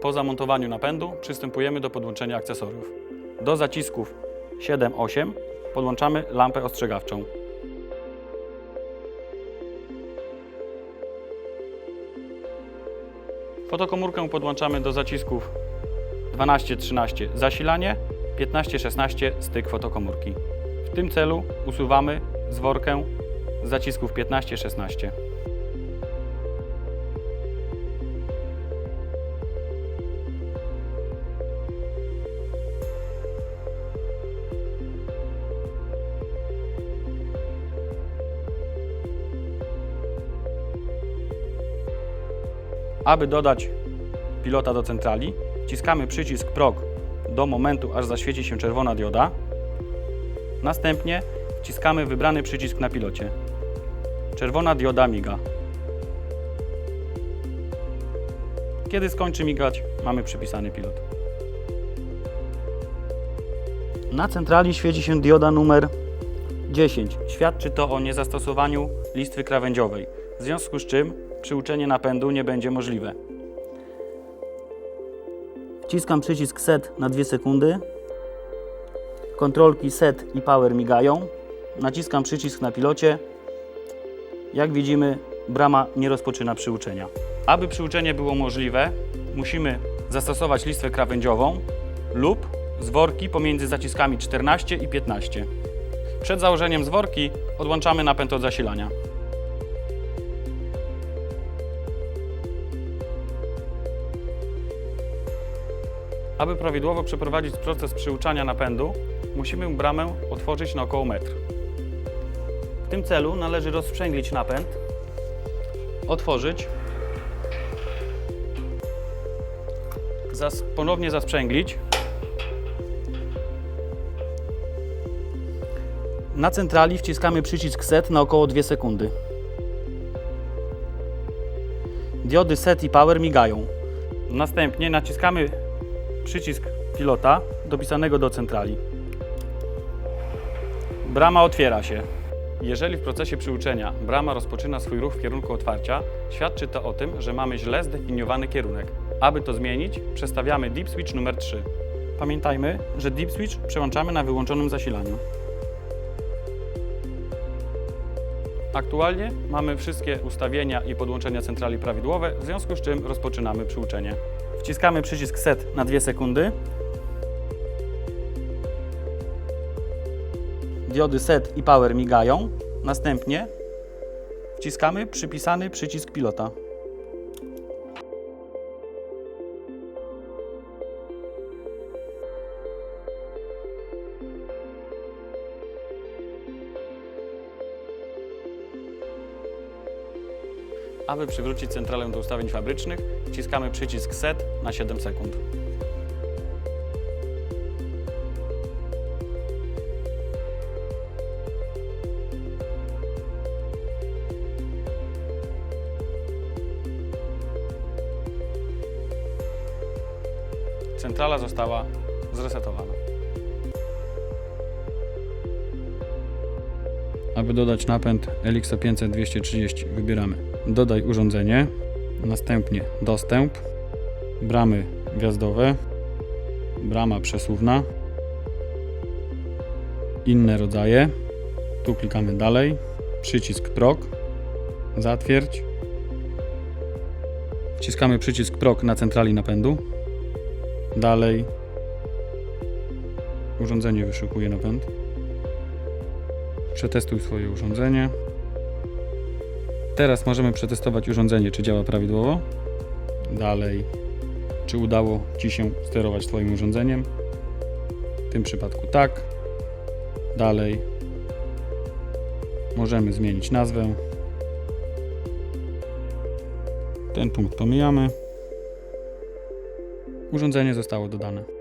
Po zamontowaniu napędu przystępujemy do podłączenia akcesoriów. Do zacisków 7-8 podłączamy lampę ostrzegawczą. Fotokomórkę podłączamy do zacisków 12-13 zasilanie, 15-16 styk fotokomórki. W tym celu usuwamy zworkę z zacisków 15-16. Aby dodać pilota do centrali, wciskamy przycisk PROG do momentu, aż zaświeci się czerwona dioda. Następnie wciskamy wybrany przycisk na pilocie. Czerwona dioda miga. Kiedy skończy migać, mamy przypisany pilot. Na centrali świeci się dioda numer 10. Świadczy to o niezastosowaniu listwy krawędziowej, w związku z czym przyuczenie napędu nie będzie możliwe. Wciskam przycisk set na 2 sekundy. Kontrolki set i power migają. Naciskam przycisk na pilocie. Jak widzimy, brama nie rozpoczyna przyuczenia. Aby przyuczenie było możliwe, musimy zastosować listwę krawędziową lub zworki pomiędzy zaciskami 14 i 15. Przed założeniem zworki odłączamy napęd od zasilania. Aby prawidłowo przeprowadzić proces przyuczania napędu, musimy bramę otworzyć na około metr. W tym celu należy rozprzęglić napęd, otworzyć, zas ponownie zasprzęglić. Na centrali wciskamy przycisk set na około 2 sekundy. Diody set i power migają. Następnie naciskamy przycisk pilota dopisanego do centrali. Brama otwiera się. Jeżeli w procesie przyuczenia brama rozpoczyna swój ruch w kierunku otwarcia, świadczy to o tym, że mamy źle zdefiniowany kierunek. Aby to zmienić, przestawiamy deep switch numer 3. Pamiętajmy, że deep switch przełączamy na wyłączonym zasilaniu. Aktualnie mamy wszystkie ustawienia i podłączenia centrali prawidłowe, w związku z czym rozpoczynamy przyuczenie. Wciskamy przycisk set na 2 sekundy. Diody set i power migają. Następnie wciskamy przypisany przycisk pilota. Aby przywrócić centralę do ustawień fabrycznych, wciskamy przycisk set na 7 sekund. Centrala została zresetowana. Aby dodać napęd LX 500 230 wybieramy dodaj urządzenie, następnie dostęp, bramy gwiazdowe, brama przesuwna, inne rodzaje. Tu klikamy dalej, przycisk PROG, zatwierdź. Wciskamy przycisk PROG na centrali napędu. Dalej. Urządzenie wyszukuje napęd. Przetestuj swoje urządzenie. Teraz możemy przetestować urządzenie, czy działa prawidłowo. Dalej, czy udało Ci się sterować Twoim urządzeniem. W tym przypadku tak. Dalej, możemy zmienić nazwę. Ten punkt pomijamy. Urządzenie zostało dodane.